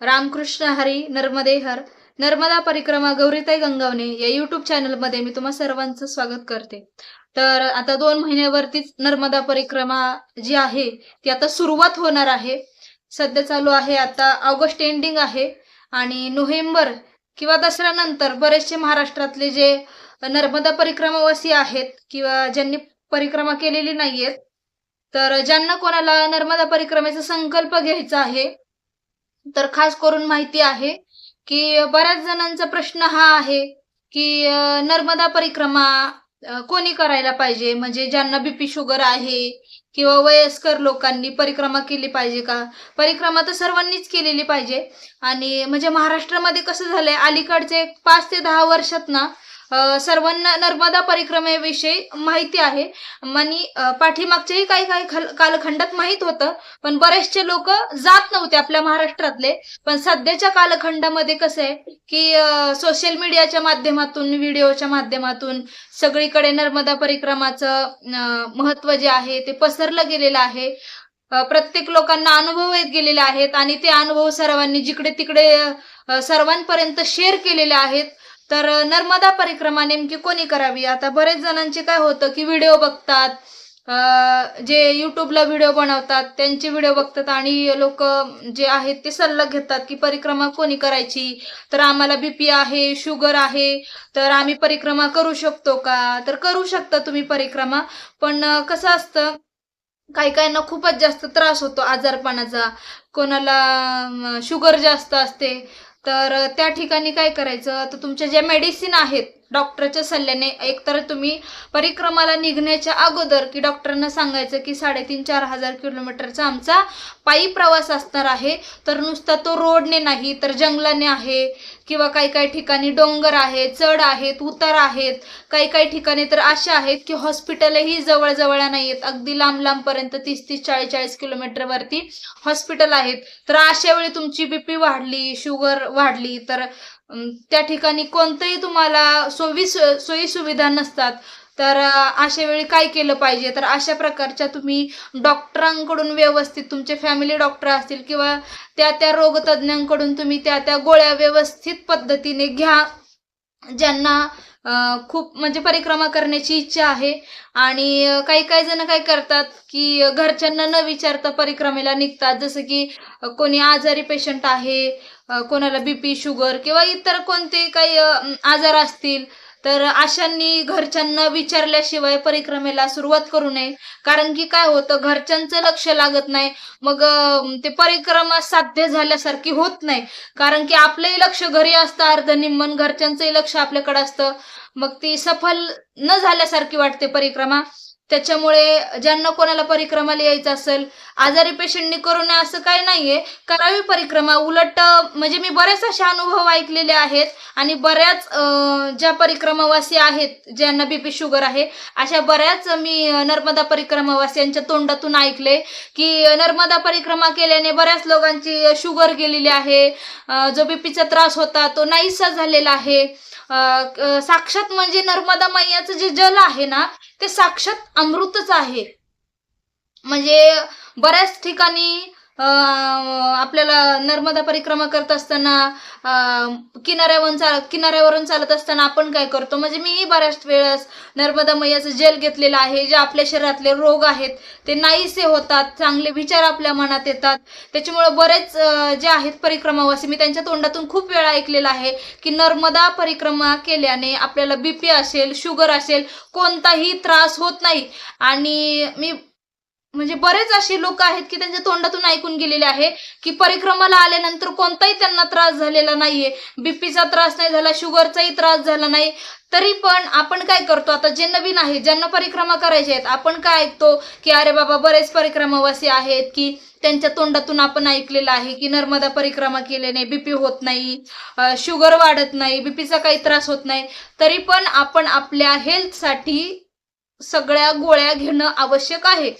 रामकृष्ण हरी नर्मदे हर नर्मदा परिक्रमा गौरीताई गंगावणे या युट्यूब चॅनलमध्ये मी तुम्हा सर्वांचं स्वागत करते. तर आता दोन महिन्यावरतीच नर्मदा परिक्रमा जी आहे ती आता सुरुवात होणार आहे. सध्या चालू आहे आता ऑगस्ट एंडिंग आहे आणि नोव्हेंबर किंवा दसऱ्यानंतर बरेचसे महाराष्ट्रातले जे नर्मदा परिक्रमावासी आहेत किंवा ज्यांनी परिक्रमा केलेली नाहीयेत तर ज्यांना कोणाला नर्मदा परिक्रमेचा संकल्प घ्यायचा आहे तर खास करून माहिती आहे की बऱ्याच जणांचा प्रश्न हा आहे की नर्मदा परिक्रमा कोणी करायला पाहिजे? म्हणजे ज्यांना बीपी शुगर आहे किंवा वयस्कर लोकांनी परिक्रमा केली पाहिजे का? परिक्रमा तर सर्वांनीच केलेली पाहिजे. आणि म्हणजे महाराष्ट्रामध्ये कसं झालंय अलीकडचे पाच ते दहा वर्षात ना सर्वांना नर्मदा परिक्रमेविषयी माहिती आहे. आणि पाठीमागच्याही काही काही खल- कालखंडात माहीत होतं पण बरेचसे लोक जात नव्हते आपल्या महाराष्ट्रातले. पण सध्याच्या कालखंडामध्ये कसं आहे की सोशल मीडियाच्या माध्यमातून व्हिडिओच्या माध्यमातून सगळीकडे नर्मदा परिक्रमाचं महत्त्व जे आहे ते पसरलं गेलेलं आहे. प्रत्येक लोकांना अनुभव येत गेलेले आहेत आणि ते अनुभव सर्वांनी जिकडे तिकडे सर्वांपर्यंत शेअर केलेले आहेत. तर नर्मदा परिक्रमा नेमकी कोणी करावी? आता बरेच जणांचे काय होतं की व्हिडिओ बघतात जे युट्यूबला व्हिडिओ बनवतात त्यांचे व्हिडिओ बघतात आणि लोक जे आहेत ते सल्ला घेतात की परिक्रमा कोणी करायची? तर आम्हाला बीपी आहे शुगर आहे तर आम्ही परिक्रमा करू शकतो का? तर करू शकता तुम्ही परिक्रमा पण कसं असतं काही काहींना खूपच जास्त त्रास होतो आजारपणाचा. कोणाला शुगर जास्त असते तर त्या ठिकाणी काय करायचं? तर तुमच्या ज्या मेडिसिन आहेत डॉक्टरच्या सल्ल्याने एकतर तुम्ही परिक्रमाला निघण्याच्या अगोदर की डॉक्टरांना सांगायचं की साडेतीन चार हजार किलोमीटरचा आमचा पायी प्रवास असणार आहे तर नुसता तो रोडने नाही तर जंगलाने आहे किंवा काही काही ठिकाणी डोंगर आहेत चढ आहेत उतार आहेत काही काही ठिकाणी तर अशा आहेत की हॉस्पिटलही जवळजवळ नाही आहेत. अगदी लांब लांबपर्यंत तीस तीस चाळीस चाळीस किलोमीटरवरती हॉस्पिटल आहेत. तर अशा वेळी तुमची बीपी वाढली शुगर वाढली तर त्या ठिकाणी कोणतंही तुम्हाला सोयी सोयी सुविधा नसतात तर अशा वेळी काय केलं पाहिजे? तर अशा प्रकारच्या तुम्ही डॉक्टरांकडून व्यवस्थित तुमचे फॅमिली डॉक्टर असतील किंवा त्या त्या रोगतज्ज्ञांकडून तुम्ही त्या त्या गोळ्या व्यवस्थित पद्धतीने घ्या ज्यांना खूप म्हणजे परिक्रमा करण्याची इच्छा आहे. आणि काही काही जण काय करतात की घरच्यांना न विचारता परिक्रमेला निघतात. जसं की कोणी आजारी पेशंट आहे कोणाला बीपी शुगर किंवा इतर कोणते काही आजार असतील तर अशांनी घरच्यांना विचारल्याशिवाय परिक्रमेला सुरुवात करू नये. कारण की काय होतं घरच्यांचं लक्ष लागत नाही. मग ते परिक्रमा साध्य झाल्यासारखी होत नाही. कारण की आपलंही लक्ष घरी असतं अर्ध निम्मन घरच्यांचंही लक्ष आपल्याकडे असतं. मग ती सफल न झाल्यासारखी वाटते परिक्रमा. त्याच्यामुळे ज्यांना कोणाला परिक्रमाला यायचं असेल आजारी पेशंटनी करू नये असं काही नाहीये. करावी परिक्रमा उलट म्हणजे मी बरेच असे अनुभव ऐकलेले आहेत आणि बऱ्याच ज्या परिक्रमावासी आहेत ज्यांना बीपी शुगर आहे अशा बऱ्याच मी नर्मदा परिक्रमावासियांच्या तोंडातून ऐकले की नर्मदा परिक्रमा केल्याने बऱ्याच लोकांची शुगर गेलेली आहे जो बीपीचा त्रास होता तो नाहीसा झालेला आहे. साक्षात म्हणजे नर्मदा मैयाचं जे जल आहे ना ते साक्षात अमृतच आहे. म्हणजे बऱ्याच ठिकाणी आपल्याला नर्मदा परिक्रमा करत असताना किनाऱ्यावरून चाल किनाऱ्यावरून चालत असताना आपण काय करतो? म्हणजे मीही बऱ्याच वेळेस नर्मदा मैयाचं जेल घेतलेलं आहे जे आपल्या शरीरातले रोग आहेत ते नाहीसे होतात चांगले विचार आपल्या मनात येतात. त्याच्यामुळं बरेच जे आहेत परिक्रमावासी मी त्यांच्या तोंडातून खूप वेळा ऐकलेलं आहे की नर्मदा परिक्रमा केल्याने आपल्याला बीपी असेल शुगर असेल कोणताही त्रास होत नाही. आणि मी म्हणजे बरेच असे लोक आहेत की त्यांच्या तोंडातून ऐकून गेलेले आहे की परिक्रमाला आल्यानंतर कोणताही त्यांना त्रास झालेला नाहीये. बीपीचा त्रास नाही झाला शुगरचाही त्रास झाला नाही. तरी पण आपण काय करतो? आता जे नवीन आहे ज्यांना परिक्रमा करायचे आहेत आपण काय ऐकतो? की अरे बाबा बरेच परिक्रमावासी आहेत की त्यांच्या तोंडातून आपण ऐकलेलं आहे की नर्मदा परिक्रमा केल्याने बीपी होत नाही शुगर वाढत नाही बीपीचा काही त्रास होत नाही. तरी पण आपण आपल्या हेल्थसाठी सगळ्या गोळ्या घेणं आवश्यक आहे.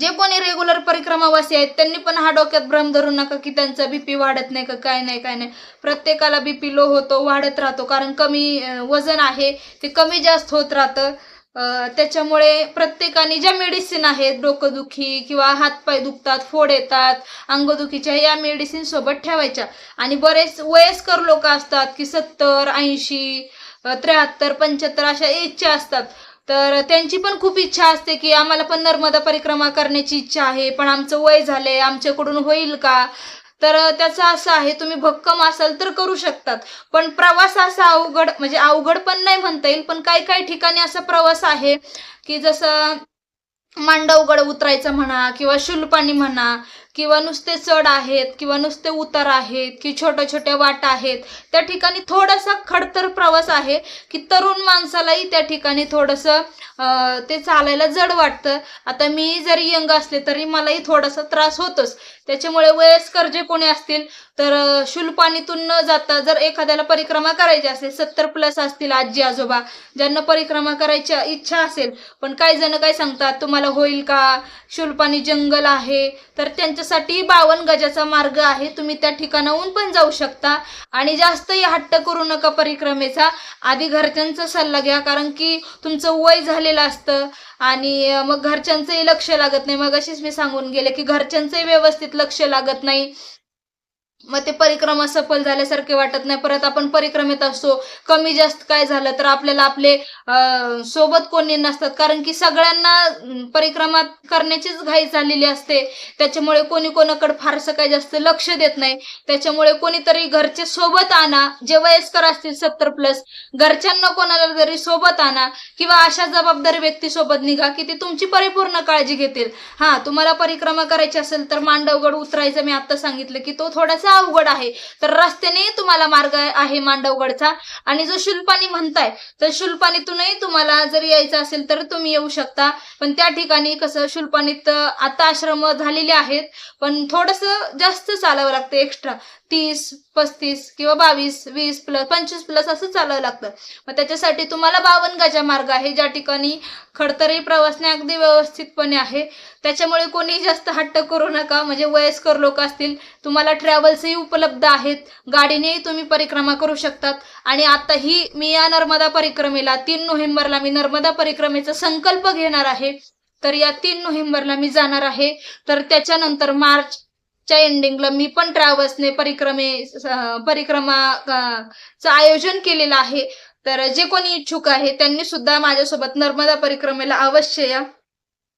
जे कोणी रेग्युलर परिक्रमावासी आहेत त्यांनी पण हा डोक्यात भ्रम धरू नका की त्यांचा बीपी वाढत नाही का काय नाही काय नाही. प्रत्येकाला बीपी लो होतो वाढत राहतो. कारण कमी वजन आहे ते कमी जास्त होत राहतं. त्याच्यामुळे प्रत्येकाने ज्या मेडिसिन आहेत डोकंदुखी किंवा हातपाय दुखतात फोड येतात अंगदुखीच्या या मेडिसिन सोबत ठेवायच्या. आणि बरेच वयस्कर लोक असतात की सत्तर ऐंशी त्र्याहत्तर पंच्याहत्तर अशा एजच्या असतात. तर त्यांची पण खूप इच्छा असते की आम्हाला पण नर्मदा परिक्रमा करण्याची इच्छा आहे पण आमचं वय झालंय आमच्याकडून होईल का? तर त्याचं असं आहे तुम्ही भक्कम असाल तर करू शकतात. पण प्रवास असा अवघड म्हणजे अवघड पण नाही म्हणता येईल पण काही काही ठिकाणी असा प्रवास आहे की जसं मांडवगड उतरायचं म्हणा किंवा शुलपाणी म्हणा किंवा नुसते चढ आहेत किंवा नुसते उतार आहेत की छोट्या छोट्या वाटा आहेत त्या ठिकाणी थोडासा खडतर प्रवास आहे की तरुण माणसालाही त्या ठिकाणी थोडंसं ते चालायला जड वाटतं. आता मी जरी यंग असले तरी मलाही थोडासा त्रास होतोच. त्याच्यामुळे वयस्कर जे कोणी असतील तर शुल्पाणीतून न जाता जर एखाद्याला परिक्रमा करायची असेल सत्तर प्लस असतील आजी आजोबा ज्यांना परिक्रमा करायची इच्छा असेल पण काही जण काय सांगतात तुम्हाला होईल का? शुल्पाणी जंगल आहे. तर त्यांच्यासाठी बावन गजाचा मार्ग आहे. तुम्ही त्या ठिकाणाहून पण जाऊ शकता. आणि जास्तही हट्ट करू नका परिक्रमेचा. आधी घरच्यांचा सल्ला घ्या कारण की तुमचं वय झालेलं असतं. आणि मग घरच्यांचंही लक्ष लागत नाही. मग अशीच मी सांगून गेले की घरच्यांचंही व्यवस्थित लक्ष लागत नाही. मग ते परिक्रमा सफल झाल्यासारखे वाटत नाही. परत आपण परिक्रमेत असतो. कमी जास्त काय झालं तर आपल्याला आपले सोबत कोणी नसतात. कारण की सगळ्यांना परिक्रमा करण्याचीच घाई झालेली असते. त्याच्यामुळे कोणी कोणाकडे फारसं काही जास्त लक्ष देत नाही. त्याच्यामुळे कोणीतरी घरचे सोबत आणा. जे वयस्कर असतील सत्तर प्लस घरच्यांना कोणाला तरी सोबत आणा. किंवा अशा जबाबदारी व्यक्ती सोबत निघा की ते तुमची परिपूर्ण काळजी घेतील. हा तुम्हाला परिक्रमा करायची असेल तर मांडवगड उतरायचं मी आता सांगितलं की तो थोडासा अवघड आहे. तर रस्त्याने तुम्हाला मार्ग आहे मांडवगडचा. आणि जो शुल्पानी म्हणताय तर शुल्पानीतूनही तुम्हाला जर यायचं असेल तर तुम्ही येऊ शकता. पण त्या ठिकाणी कसं शुल्पानीत आता आश्रम झालेले आहेत. पण थोडस जास्त चालावं लागतं एक्स्ट्रा. तीस पस्तीस किंवा बावीस वीस प्लस पंचवीस प्लस असं चालावं लागतं. मग त्याच्यासाठी तुम्हाला बावन गजा मार्ग आहे ज्या ठिकाणी खडतरी प्रवासने अगदी व्यवस्थितपणे आहे. त्याच्यामुळे कोणी जास्त हट्ट करू नका. म्हणजे वयस्कर लोक असतील तुम्हाला ट्रॅव्हल्सही उपलब्ध आहेत. गाडीनेही तुम्ही परिक्रमा करू शकतात. आणि आताही मी या नर्मदा परिक्रमेला तीन नोव्हेंबरला मी नर्मदा परिक्रमेचा संकल्प घेणार आहे. तर या तीन नोव्हेंबरला मी जाणार आहे. तर त्याच्यानंतर मार्च च्या एंडिंगला मी पण ट्रॅव्हल्सने परिक्रमे परिक्रमाचं परिक्रमा चं आयोजन केलेलं आहे. तर जे कोणी इच्छुक आहे त्यांनी सुद्धा माझ्यासोबत नर्मदा परिक्रमेला अवश्य या.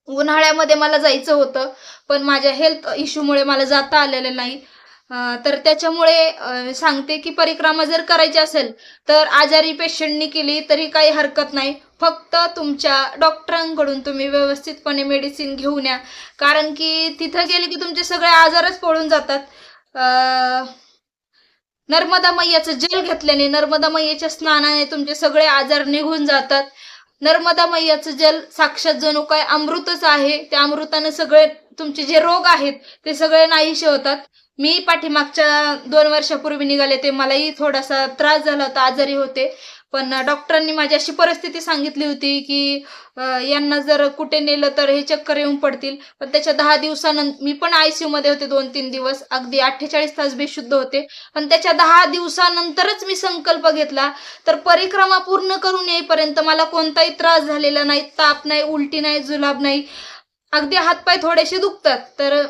उन्हाळ्यामध्ये मला जायचं होतं पण माझ्या हेल्थ इश्यूमुळे मला जाता आलेलं नाही. तर त्याच्यामुळे सांगते की परिक्रमा जर करायची असेल तर आजारी पेशंटनी केली तरी काही हरकत नाही. फक्त तुमच्या डॉक्टरांकडून तुम्ही व्यवस्थितपणे मेडिसिन घेऊन या. कारण की तिथं गेले की तुमचे सगळे आजारच पळून जातात. नर्मदा मैयाचं जल घेतल्याने नर्मदा मैयाच्या स्नानाने तुमचे सगळे आजार निघून जातात. नर्मदा मैयाचं जल साक्षात जणू काय अमृतच आहे. त्या अमृताने सगळे तुमचे जे रोग आहेत ते सगळे नाहीसे होतात. मी पाठीमागच्या दोन वर्षापूर्वी निघाले ते मलाही थोडासा त्रास झाला होता आजारी होते. पण डॉक्टरांनी माझी अशी परिस्थिती सांगितली होती की यांना जर कुठे नेलं तर हे चक्कर येऊन पडतील. पण त्याच्या दहा दिवसानंतर मी पण आयसीयू मध्ये होते दोन तीन दिवस. अगदी अठ्ठेचाळीस तास बेशुद्ध होते. पण त्याच्या दहा दिवसानंतरच मी संकल्प घेतला तर परिक्रमा पूर्ण करून येईपर्यंत मला कोणताही त्रास झालेला नाही ताप नाही उलटी नाही जुलाब नाही. अगदी हातपाय थोडेसे दुखतात. तर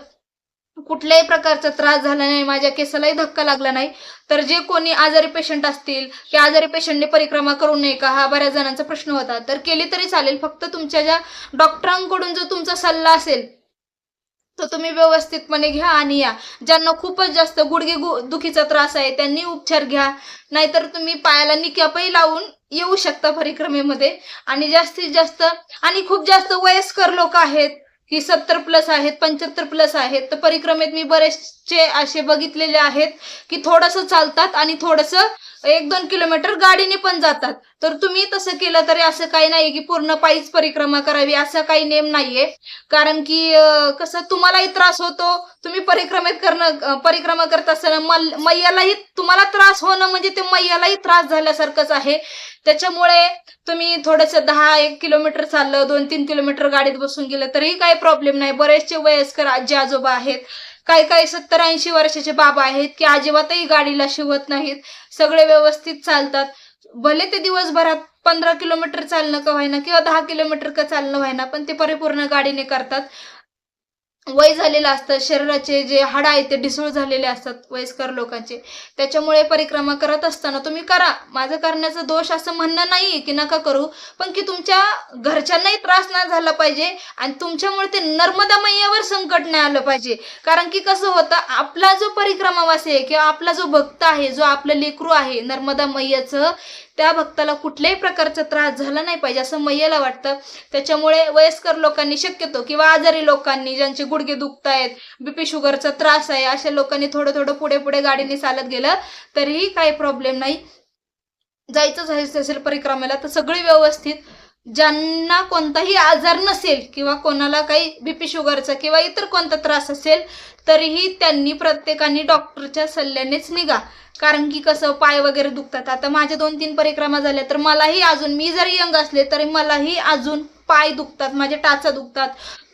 कुठल्याही प्रकारचा त्रास झाला नाही माझ्या केसालाही धक्का लागला नाही. तर जे कोणी आजारी पेशंट असतील की आजारी पेशंटने परिक्रमा करू नये का? हा बऱ्याच जणांचा प्रश्न होता. तर केली तरी चालेल. फक्त तुमच्या ज्या डॉक्टरांकडून जो तुमचा सल्ला असेल तो तुम्ही व्यवस्थितपणे घ्या आणि या. ज्यांना खूपच जास्त गुडघे गु दुखीचा त्रास आहे त्यांनी उपचार घ्या. नाहीतर तुम्ही पायाला निक्यापही लावून येऊ शकता परिक्रमेमध्ये. आणि जास्तीत जास्त आणि खूप जास्त वयस्कर लोक आहेत की सत्तर प्लस आहेत पंच्याहत्तर प्लस आहेत. तर परिक्रमेत मी बरेचसे असे बघितलेले आहेत की थोडंसं चालतात आणि थोडंसं एक दोन किलोमीटर गाडीने पण जातात. तर तुम्ही तसं केलं तरी असं काही नाही की पूर्ण पायीच परिक्रमा करावी असा काही नेम नाहीये. कारण की कसं तुम्हालाही त्रास होतो तुम्ही परिक्रमेत करणं परिक्रमा करत असताना मल मैयालाही तुम्हाला त्रास होणं म्हणजे ते मैयालाही त्रास झाल्यासारखंच आहे. त्याच्यामुळे तुम्ही थोडंसं दहा एक किलोमीटर चाललं दोन तीन किलोमीटर गाडीत बसून गेलं तरीही काही प्रॉब्लेम नाही. बरेचसे वयस्कर आजी आजोबा आहेत. काही काही सत्तर ऐंशी वर्षाचे बाबा आहेत की अजिबातही गाडीला शिवत नाहीत. सगळे व्यवस्थित चालतात. भले ते दिवसभरात पंधरा किलोमीटर चालणं का व्हायना किंवा दहा किलोमीटर का चालणं व्हायना पण ते परिपूर्ण गाडीने करतात. वय झालेलं असतं शरीराचे जे हाड आहेत ते ढिसूळ झालेले असतात वयस्कर लोकांचे. त्याच्यामुळे परिक्रमा करत असताना तुम्ही करा. माझं करण्याचा दोष असं म्हणणं नाही की नका करू पण की तुमच्या घरच्यांनाही त्रास नाही झाला पाहिजे आणि तुमच्यामुळे ते नर्मदा मैयावर संकट नाही आलं पाहिजे. कारण की कसं होतं आपला जो परिक्रमावासी आहे किंवा आपला जो भक्त आहे जो आपलं लेकरू आहे नर्मदा मैयाचं त्या भक्ताला कुठल्याही प्रकारचा त्रास झाला नाही पाहिजे असं मैयाला वाटतं. त्याच्यामुळे वयस्कर लोकांनी शक्यतो किंवा आजारी लोकांनी ज्यांचे गुडघे दुखत आहेत बीपी शुगरचा त्रास आहे अशा लोकांनी थोडं थोडं पुढे पुढे गाडीने चालत गेलं तरीही काही प्रॉब्लेम नाही. जायचं जायचं असेल परिक्रमेला तर सगळी व्यवस्थित ज्यांना कोणताही आजार नसेल किंवा कोणाला काही बीपी शुगरचा किंवा इतर कोणता त्रास असेल तरीही त्यांनी प्रत्येकाने डॉक्टरच्या सल्ल्यानेच निघा. कारण की कसं पाय वगैरे दुखतात. आता माझ्या दोन तीन परिक्रमा झाल्या तर मलाही अजून मी जरी यंग असले तरी मलाही अजून पाय दुखतात माझे टाचा दुखतात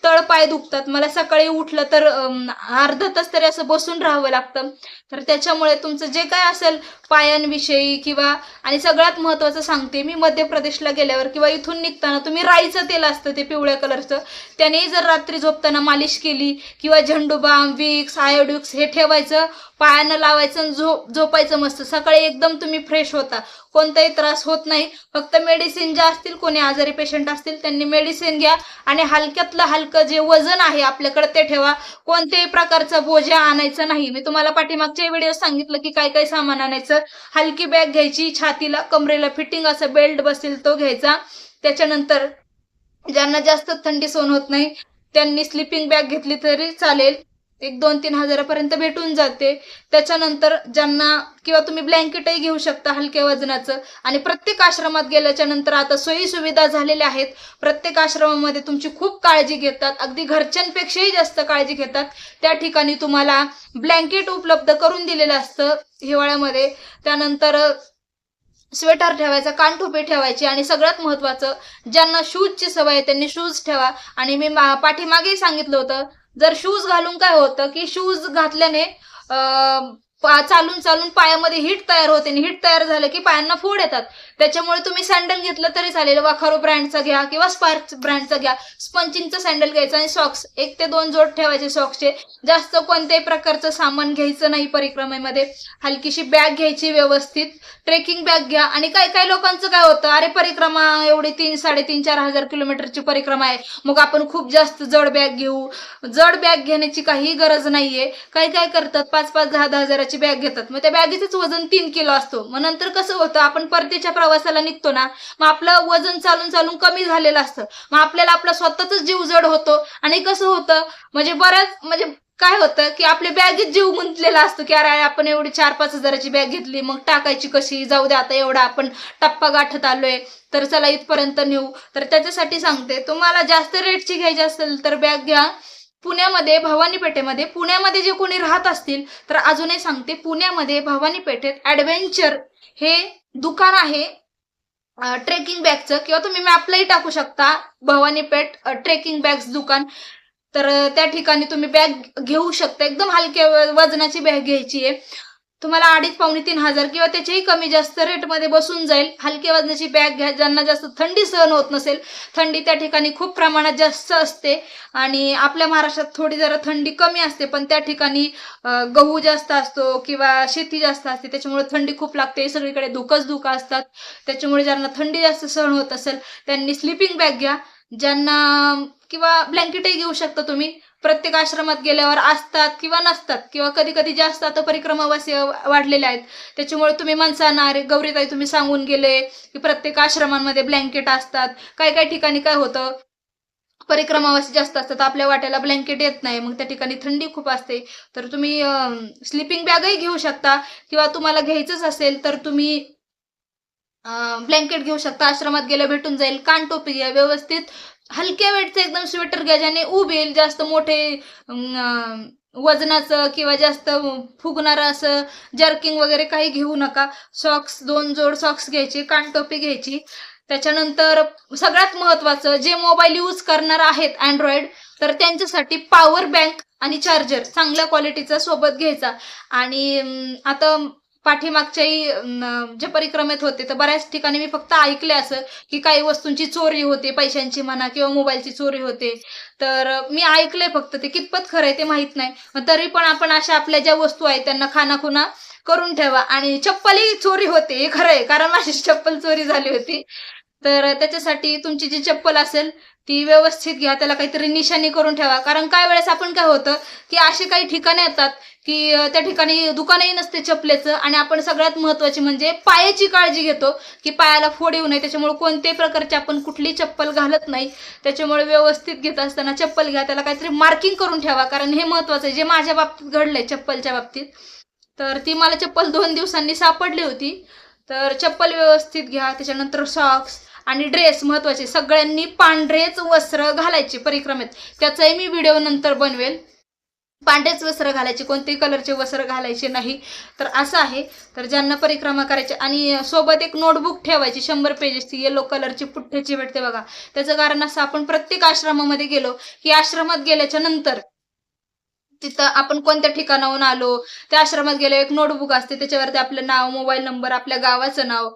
तळ पाय दुखतात. मला सकाळी उठलं तर अर्धा तास तरी असं बसून राहावं लागतं. तर त्याच्यामुळे तुमचं जे काय असेल पायांविषयी किंवा आणि सगळ्यात महत्त्वाचं सांगते मी मध्य प्रदेशला गेल्यावर किंवा इथून निघताना तुम्ही राईचं तेल असतं ते पिवळ्या कलरचं त्याने जर रात्री झोपताना मालिश केली किंवा झेंडूबाम विक्स आयोडिक्स हे ठेवायचं पायानं लावायचं आणि झोप झोपायचं मस्त. सकाळी एकदम तुम्ही फ्रेश होता. कोणताही त्रास होत नाही. फक्त मेडिसिन ज्या असतील कोणी आजारी पेशंट असतील त्यांनी मेडिसिन घ्या आणि हलक्यातलं हलकं जे वजन आहे आपल्याकडे ते ठेवा. कोणत्याही प्रकारचा बोजा आणायचा नाही. मी तुम्हाला पाठीमागच्या व्हिडिओ सांगितलं की काय काय सामान आणायचं. हलकी बॅग घ्यायची छातीला कमरेला फिटिंग असं बेल्ट बसेल तो घ्यायचा. त्याच्यानंतर ज्यांना जास्त थंडी सोन होत नाही त्यांनी स्लिपिंग बॅग घेतली तरी चालेल. एक दोन तीन हजारापर्यंत भेटून जाते. त्याच्यानंतर ज्यांना किंवा तुम्ही ब्लँकेटही घेऊ शकता हलक्या वजनाचं. आणि प्रत्येक आश्रमात गेल्याच्यानंतर आता सोयी सुविधा झालेल्या आहेत. प्रत्येक आश्रमामध्ये तुमची खूप काळजी घेतात. अगदी घरच्यांपेक्षाही जास्त काळजी घेतात. त्या ठिकाणी तुम्हाला ब्लँकेट उपलब्ध करून दिलेलं असतं हिवाळ्यामध्ये. त्यानंतर स्वेटर ठेवायचा कानठोपे ठेवायची आणि सगळ्यात महत्वाचं ज्यांना शूजची सवय आहे त्यांनी शूज ठेवा. आणि मी मा- पाठीमागेही सांगितलं होतं जर शूज घालून काय होतं की शूज घातल्याने चालून चालून पायामध्ये हिट तयार होते आणि हिट तयार झालं की पायांना फोड येतात. त्याच्यामुळे तुम्ही सँडल घेतलं तरी चालेल. वाखारो ब्रँडचा घ्या किंवा स्पार्क ब्रँडचा घ्या. स्पंचिंगचं सँडल घ्यायचं आणि सॉक्स एक ते दोन जोड ठेवायचे सॉक्सचे जास्त कोणत्याही प्रकारचं सामान घ्यायचं नाही परिक्रमेमध्ये. हलकीशी बॅग घ्यायची व्यवस्थित. ट्रेकिंग बॅग घ्या. आणि काही काही लोकांचं काय होतं? अरे परिक्रमा एवढी तीन साडेतीन चार हजार किलोमीटरची परिक्रमा आहे. मग आपण खूप जास्त जड बॅग घेऊ. जड बॅग घेण्याची काही गरज नाहीये. काही काय करतात. पाच पाच दहा दहा हजाराची बॅग घेतात. मग त्या बॅगेचंच वजन तीन किलो असतो. मग नंतर कसं होतं आपण परतीच्या प्रवासाला निघतो ना मग आपलं वजन चालून चालून कमी झालेलं असतं. मग आपल्याला आपला स्वतःच जीव जड होतो. आणि कसं होतं म्हणजे बऱ्याच म्हणजे काय होतं की आपल्या बॅगेत जीव गुंतलेला असतो की अरे आपण एवढी चार पाच हजाराची बॅग घेतली मग टाकायची कशी? जाऊ दे आता एवढा आपण टप्पा गाठत आलोय तर चला इथपर्यंत नेऊ. तर त्याच्यासाठी सांगते तुम्हाला जास्त रेटची घ्यायची असेल तर बॅग घ्या. पुण्यामध्ये भवानी पेठेमध्ये पुण्यामध्ये जे कोणी राहत असतील तर अजूनही सांगते पुण्यामध्ये भवानी पेठेत ॲडव्हेंचर हे दुकान आहे ट्रेकिंग बॅगचं किंवा तुम्ही मॅपलाही टाकू शकता भवानी पेठ ट्रेकिंग बॅग्स दुकान. तर त्या ठिकाणी तुम्ही बॅग घेऊ शकता. एकदम हलक्या वजनाची बॅग घ्यायची आहे. तुम्हाला अडीच पावणे तीन हजार किंवा त्याच्याही कमी जास्त रेटमध्ये बसून जाईल. हलक्या वजनाची बॅग घ्या ज्यांना जास्त थंडी सहन होत नसेल. थंडी त्या ठिकाणी खूप प्रमाणात जास्त असते. आणि आपल्या महाराष्ट्रात थोडी जरा थंडी कमी असते पण त्या ठिकाणी गहू जास्त असतो किंवा शेती जास्त असते. त्याच्यामुळे थंडी खूप लागते. सगळीकडे धुकंच धुकं असतात. त्याच्यामुळे ज्यांना थंडी जास्त सहन होत असेल त्यांनी स्लिपिंग बॅग घ्या. ज्यांना किंवा ब्लँकेटही घेऊ शकता तुम्ही. प्रत्येक आश्रमात गेल्यावर असतात किंवा नसतात किंवा कधी कधी जास्त आता परिक्रमावासी वाढलेले आहेत. त्याच्यामुळे तुम्ही माणसांना अरे गौरीताई तुम्ही सांगून गेले की प्रत्येक आश्रमांमध्ये ब्लँकेट असतात. काही काही ठिकाणी काय होतं परिक्रमावासी जास्त असतात आपल्या वाट्याला ब्लँकेट येत नाही. मग त्या ठिकाणी थंडी खूप असते. तर तुम्ही स्लिपिंग बॅगही घेऊ शकता किंवा तुम्हाला घ्यायचंच असेल तर तुम्ही ब्लँकेट घेऊ शकता. आश्रमात गेलं भेटून जाईल कान टोपी घ्या व्यवस्थित हलक्या वेटचं एकदम स्वेटर घ्या ज्याने येईल जास्त मोठे वजनाचं किंवा जास्त फुगणारं असं जर्किंग वगैरे काही घेऊ नका. सॉक्स दोन जोड सॉक्स घ्यायचे कानटोपी घ्यायची. त्याच्यानंतर सगळ्यात महत्वाचं जे मोबाईल यूज करणार आहेत अँड्रॉइड तर त्यांच्यासाठी पॉवर बँक आणि चार्जर चांगल्या क्वालिटीचा सोबत घ्यायचा. आणि आता पाठीमागच्याही जे परिक्रमेत होते तर बऱ्याच ठिकाणी मी फक्त ऐकले असं की काही वस्तूंची चोरी होते पैशांची म्हणा किंवा मोबाईलची चोरी होते. तर मी ऐकले फक्त ते. कितपत खरं आहे ते माहीत नाही. तरी पण आपण अशा आपल्या ज्या वस्तू आहेत त्यांना खानाखुना करून ठेवा. आणि चप्पलही चोरी होते हे खरं आहे. कारण माझी चप्पल चोरी झाली होती. तर त्याच्यासाठी तुमची जी चप्पल असेल ती व्यवस्थित घ्या त्याला काहीतरी निशाणी करून ठेवा. कारण काय वेळेस आपण काय होतं की असे काही ठिकाणे येतात की त्या ठिकाणी दुकानही नसते चपलेचं आणि आपण सगळ्यात महत्वाची म्हणजे पायाची काळजी घेतो की पायाला फोड येऊ नये. त्याच्यामुळे कोणत्याही प्रकारची आपण कुठली चप्पल घालत नाही. त्याच्यामुळे व्यवस्थित घेत असताना चप्पल घ्या त्याला काहीतरी मार्किंग करून ठेवा. कारण हे महत्वाचं आहे. जे माझ्या बाबतीत घडलंय चप्पलच्या बाबतीत तर ती मला चप्पल दोन दिवसांनी सापडली होती. तर चप्पल व्यवस्थित घ्या. त्याच्यानंतर सॉक्स आणि ड्रेस महत्त्वाचे. सगळ्यांनी पांढरेच वस्त्र घालायचे परिक्रमेत. त्याचाही मी व्हिडिओ नंतर बनवेल. पांढरेच वस्त्र घालायचे कोणतेही कलरचे वस्त्र घालायचे नाही. तर असं आहे. तर ज्यांना परिक्रमा करायची आणि सोबत एक नोटबुक ठेवायची शंभर पेजेसची येलो कलरची पुठ्ठ्याची भेटते बघा. त्याचं कारण असं आपण प्रत्येक आश्रमामध्ये गेलो की आश्रमात गेल्याच्यानंतर तिथं आपण कोणत्या ठिकाणाहून आलो? त्या आश्रमात गेलो एक नोटबुक असते. त्याच्यावरती आपलं नाव मोबाईल नंबर आपल्या गावाचं नाव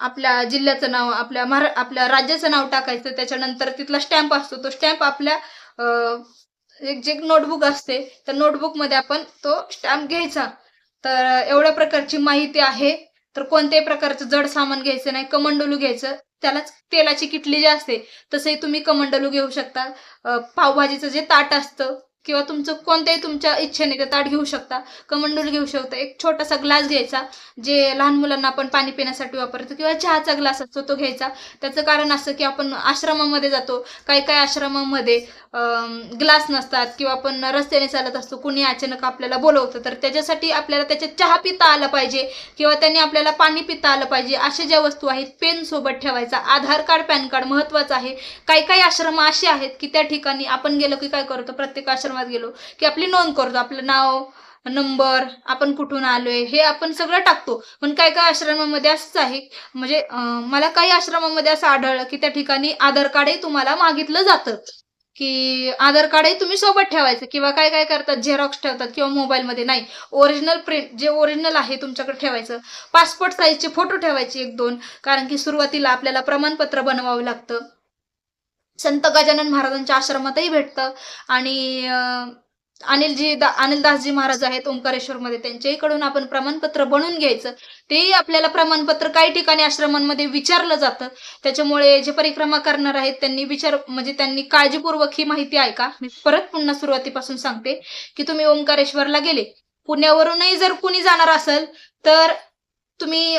आपल्या जिल्ह्याचं नाव आपल्या महारा आपल्या राज्याचं नाव टाकायचं त्याच्यानंतर तिथला स्टॅम्प असतो. तो स्टॅम्प आपल्या एक जे नोटबुक असते त्या नोटबुकमध्ये आपण तो स्टॅम्प घ्यायचा. तर एवढ्या प्रकारची माहिती आहे. तर कोणत्याही प्रकारचं जड सामान घ्यायचं नाही कमंडलू घ्यायचं. त्यालाच तेलाची किटली जी असते तसंही तुम्ही कमंडलू घेऊ शकता. पावभाजीचं जे ताट असतं किंवा तुमचं कोणत्याही तुमच्या इच्छेने ते ताट घेऊ शकता कमंडूल घेऊ शकता. एक छोटासा ग्लास घ्यायचा जे लहान मुलांना आपण पाणी पिण्यासाठी वापरतो किंवा चहाचा ग्लास असतो तो घ्यायचा. त्याचं कारण असं की आपण आश्रमामध्ये जातो. काही काही आश्रमामध्ये ग्लास नसतात किंवा आपण रस्त्याने चालत असतो कुणी अचानक आपल्याला बोलवतं तर त्याच्यासाठी आपल्याला त्याच्यात चहा पिता आला पाहिजे किंवा त्यांनी आपल्याला पाणी पिता आलं पाहिजे. अशा ज्या वस्तू आहेत पेन सोबत ठेवायचा. आधार कार्ड पॅन कार्ड महत्वाचं आहे. काही काही आश्रम असे आहेत की त्या ठिकाणी आपण गेलो की काय करतो प्रत्येक आश्रम आश्रमात गेलो की आपली नोंद करतो आपलं नाव नंबर आपण कुठून आलोय हे आपण सगळं टाकतो. पण काही काही आश्रमामध्ये असंच आहे म्हणजे मला काही आश्रमामध्ये असं आढळलं की त्या ठिकाणी आधार कार्डही तुम्हाला मागितलं जातं. की आधार कार्डही तुम्ही सोबत ठेवायचं किंवा काय काय करतात झेरॉक्स ठेवतात किंवा मोबाईलमध्ये नाही. ओरिजिनल प्रिंट जे ओरिजिनल आहे तुमच्याकडे ठेवायचं. पासपोर्ट साईजचे फोटो ठेवायचे एक दोन कारण की सुरुवातीला आपल्याला प्रमाणपत्र बनवावं लागतं. संत गजानन महाराजांच्या आश्रमातही भेटतं. आणि अनिलजी दा अनिलदासजी महाराज आहेत ओंकारेश्वरमध्ये त्यांच्याहीकडून आपण प्रमाणपत्र बनवून घ्यायचं. तेही आपल्याला प्रमाणपत्र काही ठिकाणी आश्रमांमध्ये विचारलं जातं. त्याच्यामुळे जे परिक्रमा करणार आहेत त्यांनी विचार म्हणजे त्यांनी काळजीपूर्वक ही माहिती ऐका. मी परत पुन्हा सुरुवातीपासून सांगते की तुम्ही ओंकारेश्वरला गेले. पुण्यावरूनही जर कुणी जाणार असेल तर तुम्ही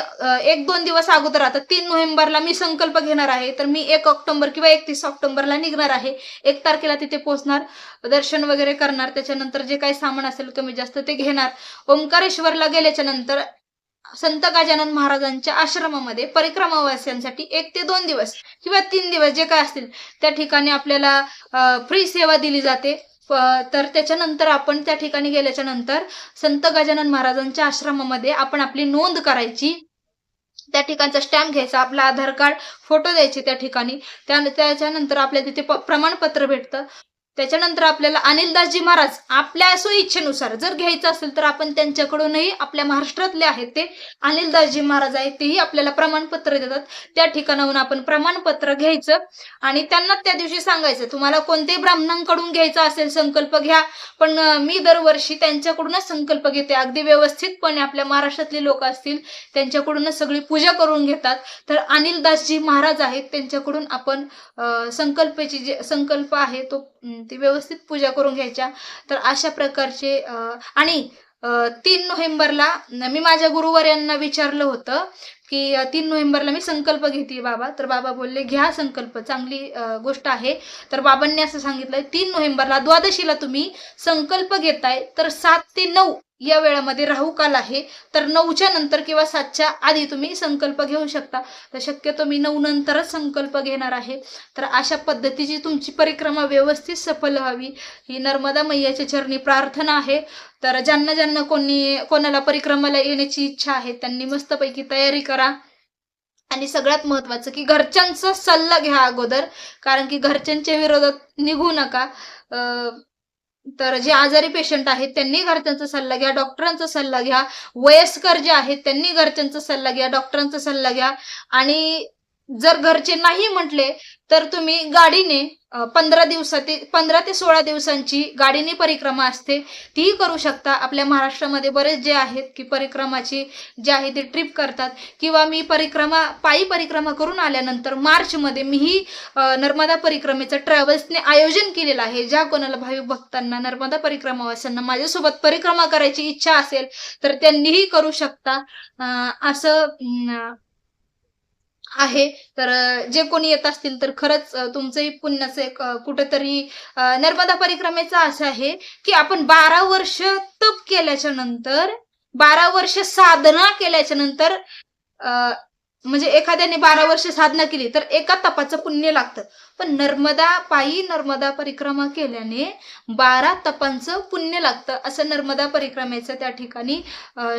एक दोन दिवस अगोदर आता तीन नोव्हेंबरला मी संकल्प घेणार आहे. तर मी एक ऑक्टोबर किंवा एकतीस ऑक्टोबरला निघणार आहे. एक तारखेला तिथे पोहोचणार दर्शन वगैरे करणार त्याच्यानंतर जे काही सामान असेल कमी जास्त ते घेणार. ओंकारेश्वरला गेल्याच्यानंतर संत गजानन महाराजांच्या आश्रमामध्ये परिक्रमावासियांसाठी एक ते दोन दिवस किंवा तीन दिवस जे काय असतील त्या ठिकाणी आपल्याला फ्री सेवा दिली जाते. तर त्याच्यानंतर आपण त्या ठिकाणी गेल्याच्यानंतर संत गजानन महाराजांच्या आश्रमामध्ये आपण आपली नोंद करायची. त्या ठिकाणचा स्टॅम्प घ्यायचा आपला आधार कार्ड फोटो द्यायचे त्या ठिकाणी. त्या त्याच्यानंतर आपल्याला तिथे प्रमाणपत्र भेटतं. त्याच्यानंतर आपल्याला अनिलदासजी महाराज आपल्या स्वइच्छेनुसार जर घ्यायचं असेल तर आपण त्यांच्याकडूनही आपल्या महाराष्ट्रातले आहेत ते. अनिलदासजी महाराज आहेत तेही आपल्याला प्रमाणपत्र देतात. त्या ठिकाणाहून आपण प्रमाणपत्र घ्यायचं आणि त्यांना त्या दिवशी सांगायचं तुम्हाला कोणत्याही ब्राह्मणांकडून घ्यायचा असेल संकल्प घ्या पण मी दरवर्षी त्यांच्याकडूनच संकल्प घेते. अगदी व्यवस्थितपणे आपल्या महाराष्ट्रातले लोक असतील त्यांच्याकडूनच सगळी पूजा करून घेतात. तर अनिलदासजी महाराज आहेत त्यांच्याकडून आपण संकल्पेची जे संकल्प आहे तो ती व्यवस्थित पूजा करून घ्यायच्या. तर अशा प्रकारचे आणि तीन नोव्हेंबरला मी माझ्या गुरुवर्यांना विचारलं होतं की तीन नोव्हेंबरला मी संकल्प घेते बाबा. तर बाबा बोलले घ्या संकल्प चांगली गोष्ट आहे. तर बाबांनी असं सांगितलंय तीन नोव्हेंबरला द्वादशीला तुम्ही संकल्प घेताय तर सात ते नऊ या वेळामध्ये राहू काल आहे तर नऊच्या नंतर किंवा सातच्या आधी तुम्ही संकल्प घेऊ शकता. तर शक्यतो मी नऊ नंतरच संकल्प घेणार आहे. तर अशा पद्धतीची तुमची परिक्रमा व्यवस्थित सफल व्हावी. ही नर्मदा मैयाच्या चरणी प्रार्थना आहे. तर ज्यांना ज्यांना कोणी कोणाला परिक्रमाला येण्याची इच्छा आहे त्यांनी मस्तपैकी तयारी करा. आणि सगळ्यात महत्वाचं की घरच्यांचा सल्ला घ्या अगोदर. कारण की घरच्यांच्या विरोधात निघू नका. अं, तर जे आजारी पेशंट आहेत त्यांनी घरच्यांचा सल्ला घ्या डॉक्टरांचा सल्ला घ्या. वयस्कर जे आहेत त्यांनी घरच्यांचा सल्ला घ्या डॉक्टरांचा सल्ला घ्या. आणि जर घरचे नाही म्हटले तर तुम्ही गाडीने पंधरा दिवसाते पंधरा ते सोळा दिवसांची गाडीने परिक्रमा असते. तीही करू शकता. आपल्या महाराष्ट्रामध्ये बरेच जे आहेत की परिक्रमाची जे आहे ते ट्रिप करतात. किंवा मी परिक्रमा पायी परिक्रमा करून आल्यानंतर मार्चमध्ये मीही नर्मदा परिक्रमेचं ट्रॅव्हल्सने आयोजन केलेलं आहे. ज्या कोणाला भाविक भक्तांना नर्मदा परिक्रमावासांना माझ्यासोबत परिक्रमा करायची इच्छा असेल तर त्यांनीही करू शकता. असं आहे. तर जे कोणी येत असतील तर खरंच तुमचंही पुण्याचं एक कुठंतरी कुठेतरी नर्मदा परिक्रमेचं असं आहे की आपण बारा वर्ष तप केल्याच्यानंतर बारा वर्ष साधना केल्याच्यानंतर म्हणजे एखाद्याने बारा वर्ष साधना केली तर एका तपाचं पुण्य लागतं. पण नर्मदा पायी नर्मदा परिक्रमा केल्याने बारा तपांचं पुण्य लागतं. असं नर्मदा परिक्रमेचं त्या ठिकाणी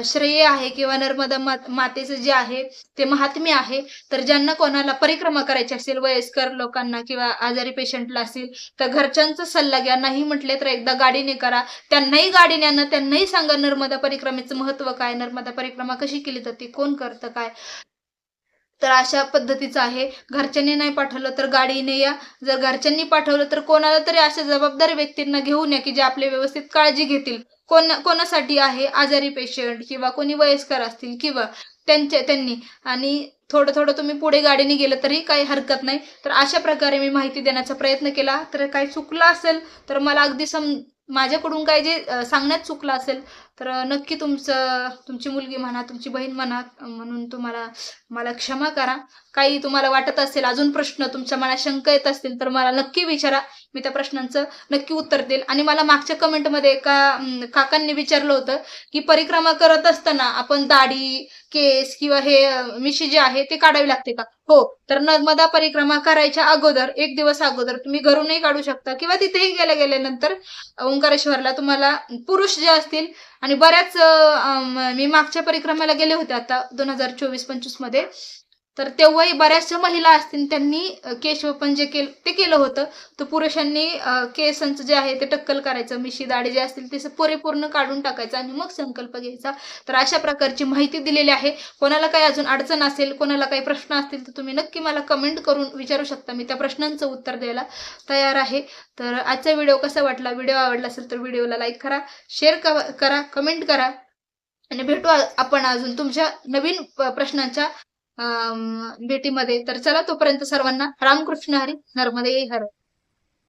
श्रेय आहे किंवा नर्मदा मातेचं जे आहे ते महात्म्य आहे. तर ज्यांना कोणाला परिक्रमा करायची असेल वयस्कर लोकांना किंवा आजारी पेशंटला असेल तर घरच्यांचा सल्ला घ्या. नाही म्हटले तर एकदा गाडीने करा त्यांनाही गाडीने आणा त्यांनाही सांगा नर्मदा परिक्रमेचं महत्त्व काय नर्मदा परिक्रमा कशी केली जाते कोण करतं काय? तर अशा पद्धतीचं आहे. घरच्यांनी नाही पाठवलं तर गाडीने या. जर घरच्यांनी पाठवलं तर कोणाला तरी अशा जबाबदार व्यक्तींना घेऊन या की जे आपले व्यवस्थित काळजी घेतील. कोण कोणासाठी आहे? आजारी पेशंट किंवा कोणी वयस्कर असतील किंवा त्यांच्या त्यांनी. आणि थोडं थोडं तुम्ही पुढे गाडीने गेलं तरी काही हरकत नाही. तर अशा प्रकारे मी माहिती देण्याचा प्रयत्न केला. तर काही चुकलं असेल तर मला अगदी सम माझ्याकडून काही जे सांगण्यात चुकलं असेल तर नक्की तुमचं तुमची मुलगी म्हणा तुमची बहीण म्हणा म्हणून तुम्हाला मला क्षमा करा. काही तुम्हाला वाटत असेल अजून प्रश्न तुमच्या मनात शंका येत असतील तर मला नक्की विचारा. मी त्या प्रश्नांचं नक्की उत्तर देईल. आणि मला मागच्या कमेंटमध्ये एका काकांनी विचारलं होतं की परिक्रमा करत असताना आपण दाढी केस किंवा हे मिशी जे आहे ते काढावी लागते का? हो. तर नर्मदा परिक्रमा करायच्या अगोदर एक दिवस अगोदर तुम्ही घरूनही काढू शकता किंवा तिथेही गेल्या गेल्यानंतर ओंकारेश्वरला तुम्हाला पुरुष जे असतील आणि बऱ्याच मी मागच्या परिक्रमाला गेले होते आता दोन हजार चोवीस पंचवीसमध्ये. तर तेव्हाही बऱ्याचशा महिला असतील त्यांनी केशवपन जे केलं ते केलं होतं. तर पुरुषांनी केसांचं जे आहे ते टक्कल करायचं मिशी दाढी जे असतील ते परिपूर्ण काढून टाकायचं आणि मग संकल्प घ्यायचा. तर अशा प्रकारची माहिती दिलेली आहे. कोणाला काही अजून अडचण असेल कोणाला काही प्रश्न असतील तर तुम्ही नक्की मला कमेंट करून विचारू शकता. मी त्या प्रश्नांचं उत्तर द्यायला तयार आहे. तर आजचा व्हिडिओ कसा वाटला व्हिडिओ आवडला असेल तर व्हिडिओला लाईक करा शेअर करा कमेंट करा. आणि भेटू आपण अजून तुमच्या नवीन प्रश्नांच्या भेटीमध्ये. तर चला तोपर्यंत सर्वांना रामकृष्ण हरी नर्मदे हर.